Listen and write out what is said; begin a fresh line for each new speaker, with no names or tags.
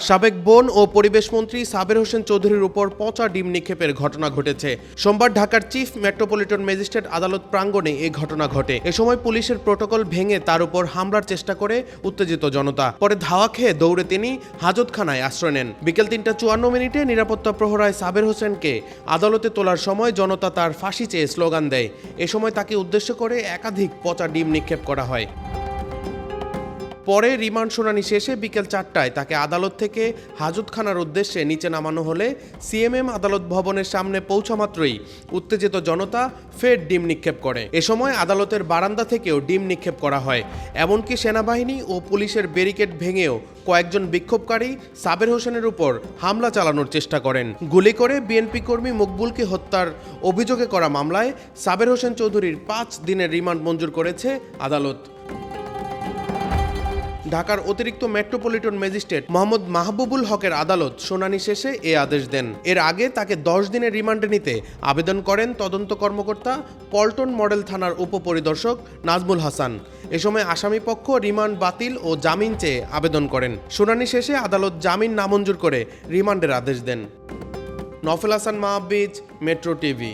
সাবেক বন ও পরিবেশ মন্ত্রী সাবের হোসেন চৌধুরীর উপর পচা ডিম নিক্ষেপের ঘটনা ঘটেছে। সোমবার ঢাকার চিফ মেট্রোপলিটন ম্যাজিস্ট্রেট আদালত প্রাঙ্গণে এই ঘটনা ঘটে। এ সময় পুলিশের প্রোটোকল ভেঙে তার উপর হামলার চেষ্টা করে উত্তেজিত জনতা। পরে ধাওয়া খেয়ে দৌড়ে তিনি হাজতখানায় আশ্রয় নেন। বিকেল তিনটা চুয়ান্ন মিনিটে নিরাপত্তা প্রহরায় সাবের হোসেনকে আদালতে তোলার সময় জনতা তার ফাঁসি চেয়ে স্লোগান দেয়। এ সময় তাকে উদ্দেশ্য করে একাধিক পচা ডিম নিক্ষেপ করা হয়। পরে রিমান্ড শুনানি শেষে বিকেল চারটায় তাকে আদালত থেকে হাজতখানার উদ্দেশ্যে নিচে নামানো হলে সিএমএম আদালত ভবনের সামনে পৌঁছা মাত্রই উত্তেজিত জনতা ফের ডিম নিক্ষেপ করে। এ সময় আদালতের বারান্দা থেকেও ডিম নিক্ষেপ করা হয়। এমনকি সেনাবাহিনী ও পুলিশের ব্যারিকেড ভেঙেও কয়েকজন বিক্ষোভকারী সাবের হোসেনের উপর হামলা চালানোর চেষ্টা করেন। গুলি করে বিএনপি কর্মী মকবুলকে হত্যার অভিযোগে করা মামলায় সাবের হোসেন চৌধুরীর পাঁচ দিনের রিমান্ড মঞ্জুর করেছে আদালত। ঢাকার অতিরিক্ত মেট্রোপলিটন ম্যাজিস্ট্রেট মোহাম্মদ মাহবুবুল হকের আদালত শুনানি শেষে এ আদেশ দেন। এর আগে তাকে দশ দিনের রিমান্ডে নিতে আবেদন করেন তদন্ত কর্মকর্তা পল্টন মডেল থানার উপপরিদর্শক নাজমুল হাসান। এ সময় আসামি পক্ষ রিমান্ড বাতিল ও জামিন চেয়ে আবেদন করেন। শুনানি শেষে আদালত জামিন নামঞ্জুর করে রিমান্ডের আদেশ দেন। Nofel Hasan, Mahbiz, metro TV.